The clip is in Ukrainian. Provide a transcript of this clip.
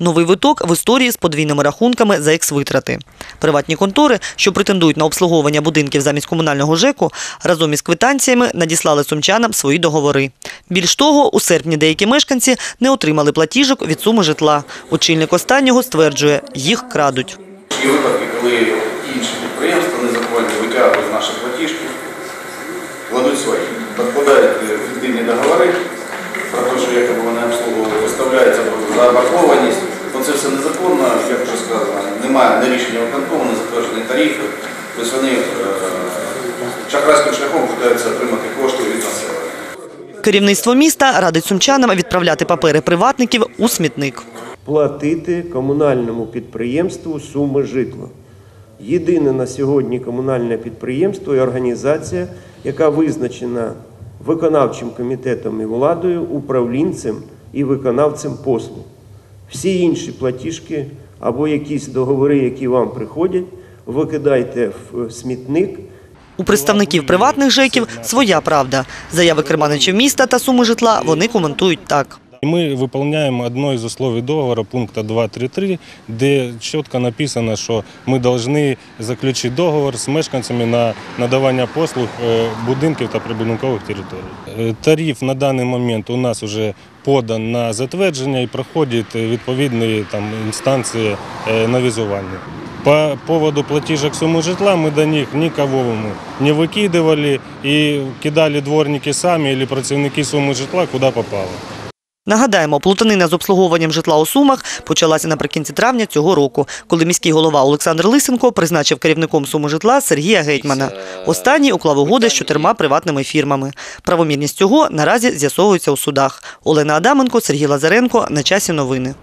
Новий виток в історії з подвійними рахунками за ексвитрати. Приватні контори, що претендують на обслуговування будинків замість комунального ЖЕКу, разом із квитанціями надіслали сумчанам свої договори. Більш того, у серпні деякі мешканці не отримали платіжок від суми житла. Очільник останнього стверджує, їх крадуть. Є випадки, коли інші підприємства незаконні витягують наші платіжки, заборгованість. Ну, це все незаконно, як вже сказано, немає не рішення виконкому, не затверджені тарифи. Тобто вони е, шахрайським шляхом питаються отримати кошти від населення. Керівництво міста радить сумчанам відправляти папери приватників у смітник. платити комунальному підприємству суми житла. Єдине на сьогодні комунальне підприємство і організація, яка визначена виконавчим комітетом і владою, управлінцем і виконавцем послуг. Всі інші платіжки або якісь договори, які вам приходять, викидайте в смітник. У представників приватних ЖЕКів своя правда. Заяви керманичів міста та суми житла вони коментують так. Ми виконуємо одне із условий договору пункту 2.3.3, де чітко написано, що ми повинні заключити договор з мешканцями на надавання послуг е, будинків та прибудинкових територій. Е, Тариф на даний момент у нас вже подан на затвердження і проходить відповідні там, інстанції е, навізування. По поводу платежек суммы житла мы до них никого не выкидывали и кидали дворники сами или працівники суммы житла куда попало. Нагадаємо, плутанина з обслуговуванням житла у Сумах почалася наприкінці травня цього року, коли міський голова Олександр Лисенко призначив керівником суми житла Сергія Гетьмана. Останній уклав угоди з чотирма приватними фірмами. Правомірність цього наразі з'ясовується у судах. Олена Адаменко, Сергій Лазаренко. На часі новини.